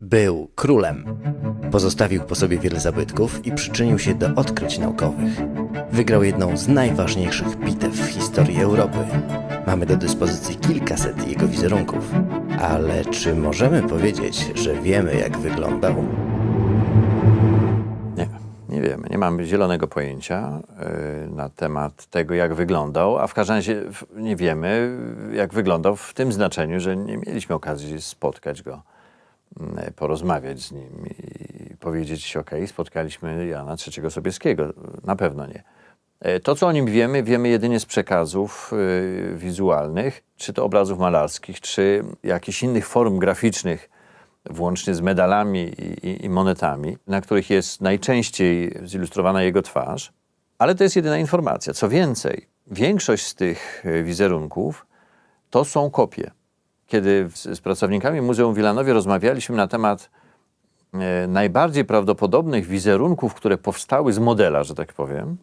Był królem. Pozostawił po sobie wiele zabytków i przyczynił się do odkryć naukowych. Wygrał jedną z najważniejszych bitew w historii Europy. Mamy do dyspozycji kilkaset jego wizerunków. Ale czy możemy powiedzieć, że wiemy jak wyglądał? Nie, nie wiemy. Nie mamy zielonego pojęcia y, na temat tego, jak wyglądał, a w każdym razie nie wiemy, jak wyglądał w tym znaczeniu, że nie mieliśmy okazji spotkać go, porozmawiać z nim i powiedzieć, ok, spotkaliśmy Jana III Sobieskiego. Na pewno nie. E, To, co o nim wiemy, wiemy jedynie z przekazów y, wizualnych, czy to obrazów malarskich, czy jakichś innych form graficznych, włącznie z medalami i monetami, na których jest najczęściej zilustrowana jego twarz. Ale to jest jedyna informacja. Co więcej, większość z tych e, wizerunków to są kopie. Kiedy z, pracownikami Muzeum Wilanowie rozmawialiśmy na temat e, najbardziej prawdopodobnych wizerunków, które powstały z modela, że tak powiem,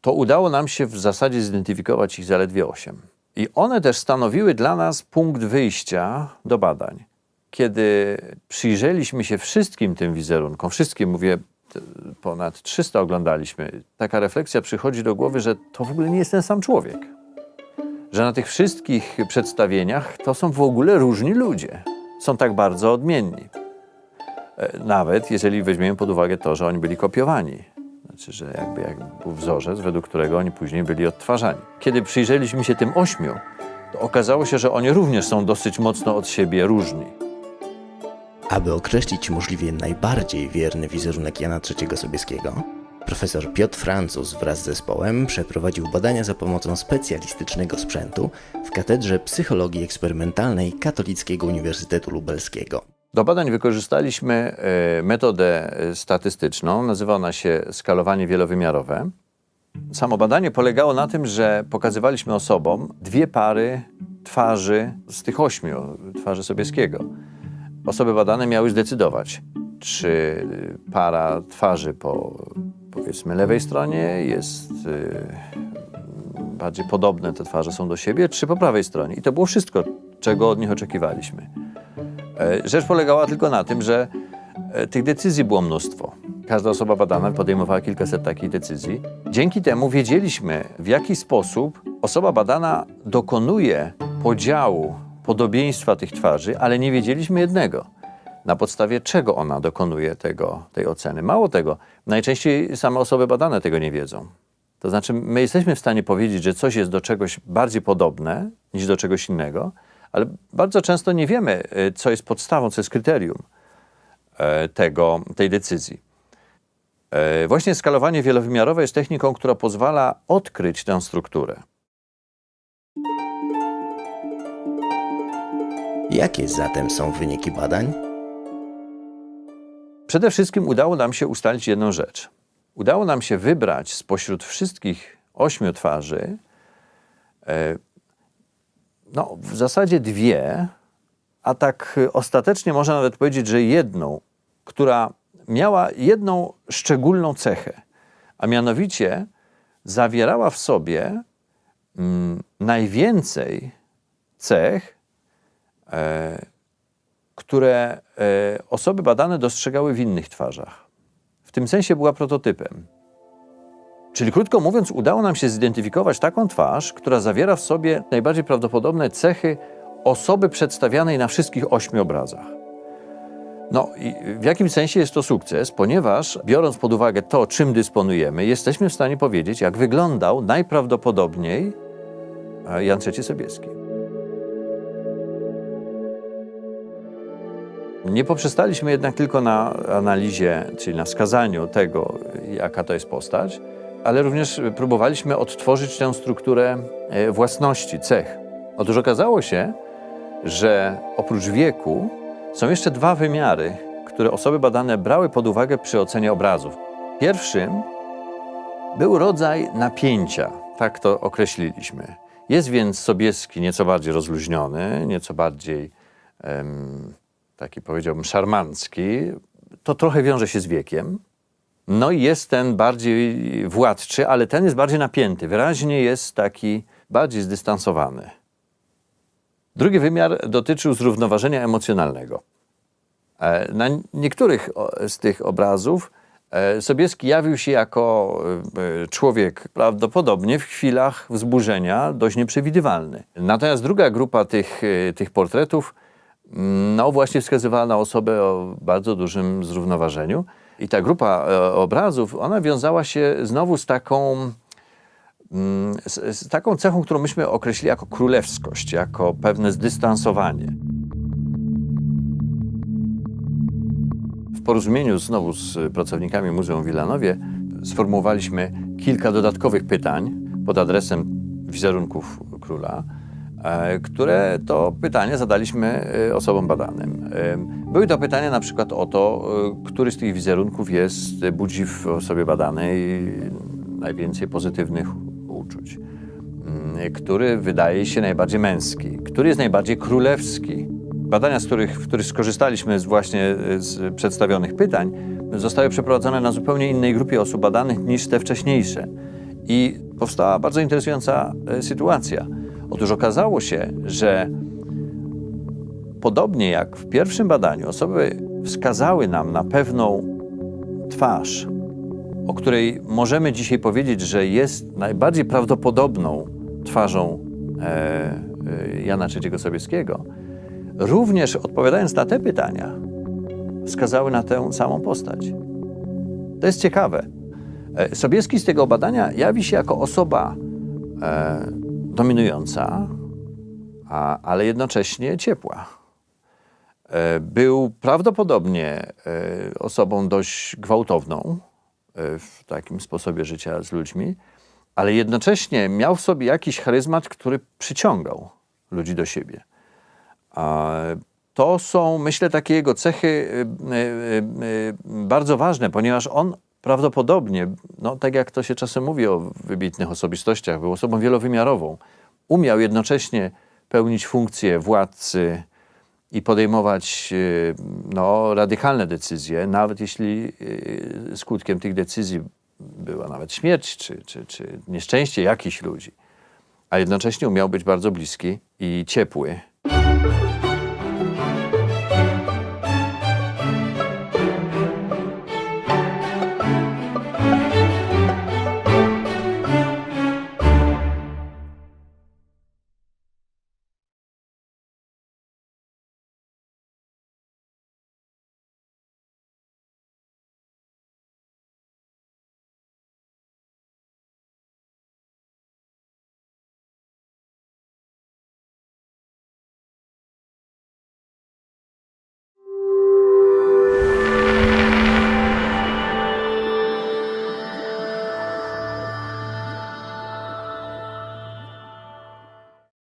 to udało nam się w zasadzie zidentyfikować ich zaledwie osiem. I one też stanowiły dla nas punkt wyjścia do badań. Kiedy przyjrzeliśmy się wszystkim tym wizerunkom, wszystkim mówię, ponad 300 oglądaliśmy, taka refleksja przychodzi do głowy, że to w ogóle nie jest ten sam człowiek. Że na tych wszystkich przedstawieniach to są w ogóle różni ludzie. Są tak bardzo odmienni. E, Nawet jeżeli weźmiemy pod uwagę to, że oni byli kopiowani. Znaczy, że jakby jak był wzorzec, według którego oni później byli odtwarzani. Kiedy przyjrzeliśmy się tym ośmiu, to okazało się, że oni również są dosyć mocno od siebie różni. Aby określić możliwie najbardziej wierny wizerunek Jana III Sobieskiego, profesor Piotr Francuz wraz z zespołem przeprowadził badania za pomocą specjalistycznego sprzętu w Katedrze Psychologii Eksperymentalnej Katolickiego Uniwersytetu Lubelskiego. Do badań wykorzystaliśmy e, metodę e, statystyczną, nazywa ona się skalowanie wielowymiarowe. Samo badanie polegało na tym, że pokazywaliśmy osobom dwie pary twarzy z tych ośmiu, twarzy Sobieskiego. Osoby badane miały zdecydować, czy para twarzy po powiedzmy lewej stronie jest e, bardziej podobne te twarze są do siebie, czy po prawej stronie. I to było wszystko, czego od nich oczekiwaliśmy. E, Rzecz polegała tylko na tym, że e, tych decyzji było mnóstwo. Każda osoba badana podejmowała kilkaset takich decyzji. Dzięki temu wiedzieliśmy, w jaki sposób osoba badana dokonuje podziału podobieństwa tych twarzy, ale nie wiedzieliśmy jednego. Na podstawie czego ona dokonuje tego, tej oceny. Mało tego, najczęściej same osoby badane tego nie wiedzą. To znaczy, my jesteśmy w stanie powiedzieć, że coś jest do czegoś bardziej podobne niż do czegoś innego, ale bardzo często nie wiemy, y, co jest podstawą, co jest kryterium e, tego, tej decyzji. E, Właśnie skalowanie wielowymiarowe jest techniką, która pozwala odkryć tę strukturę. Jakie zatem są wyniki badań? Przede wszystkim udało nam się ustalić jedną rzecz. Udało nam się wybrać spośród wszystkich ośmiu twarzy, e, no w zasadzie dwie, a tak ostatecznie można nawet powiedzieć, że jedną, która miała jedną szczególną cechę, a mianowicie zawierała w sobie mm, najwięcej cech, e, które e, osoby badane dostrzegały w innych twarzach. W tym sensie była prototypem. Czyli krótko mówiąc, udało nam się zidentyfikować taką twarz, która zawiera w sobie najbardziej prawdopodobne cechy osoby przedstawianej na wszystkich ośmiu obrazach. No i w jakim sensie jest to sukces? Ponieważ biorąc pod uwagę to, czym dysponujemy, jesteśmy w stanie powiedzieć, jak wyglądał najprawdopodobniej Jan III Sobieski. Nie poprzestaliśmy jednak tylko na analizie, czyli na wskazaniu tego, jaka to jest postać, ale również próbowaliśmy odtworzyć tę strukturę e, własności, cech. Otóż okazało się, że oprócz wieku są jeszcze dwa wymiary, które osoby badane brały pod uwagę przy ocenie obrazów. Pierwszym był rodzaj napięcia, tak to określiliśmy. Jest więc Sobieski nieco bardziej rozluźniony, nieco bardziej em, taki powiedziałbym szarmancki, to trochę wiąże się z wiekiem. No i jest ten bardziej władczy, ale ten jest bardziej napięty. Wyraźnie jest taki bardziej zdystansowany. Drugi wymiar dotyczył zrównoważenia emocjonalnego. E, Na niektórych z tych obrazów e, Sobieski jawił się jako e, człowiek prawdopodobnie w chwilach wzburzenia dość nieprzewidywalny. Natomiast druga grupa tych, tych portretów no właśnie wskazywała na osobę o bardzo dużym zrównoważeniu. I ta grupa e, obrazów, ona wiązała się znowu z taką mm, z, z taką cechą, którą myśmy określili jako królewskość, jako pewne zdystansowanie. W porozumieniu znowu z pracownikami Muzeum w Wilanowie sformułowaliśmy kilka dodatkowych pytań pod adresem wizerunków króla, które to pytania zadaliśmy e, osobom badanym. E, Były to pytania na przykład o to, e, który z tych wizerunków jest, budzi w osobie badanej najwięcej pozytywnych uczuć mm, który wydaje się najbardziej męski, który jest najbardziej królewski. Badania, z których, w których skorzystaliśmy z właśnie e, z przedstawionych pytań, zostały przeprowadzone na zupełnie innej grupie osób badanych niż te wcześniejsze. I powstała bardzo interesująca e, sytuacja. Otóż okazało się, że podobnie jak w pierwszym badaniu, osoby wskazały nam na pewną twarz, o której możemy dzisiaj powiedzieć, że jest najbardziej prawdopodobną twarzą e, e, Jana III Sobieskiego, również odpowiadając na te pytania, wskazały na tę samą postać. To jest ciekawe. E, Sobieski z tego badania jawi się jako osoba e, dominująca, a, ale jednocześnie ciepła. E, Był prawdopodobnie e, osobą dość gwałtowną e, w takim sposobie życia z ludźmi, ale jednocześnie miał w sobie jakiś charyzmat, który przyciągał ludzi do siebie. To są, myślę, takie jego cechy bardzo ważne, ponieważ on prawdopodobnie, no, tak jak to się czasem mówi o wybitnych osobistościach, był osobą wielowymiarową. Umiał jednocześnie pełnić funkcję władcy i podejmować y, no, radykalne decyzje, nawet jeśli y, skutkiem tych decyzji była nawet śmierć czy, czy, czy nieszczęście jakichś ludzi. A jednocześnie umiał być bardzo bliski i ciepły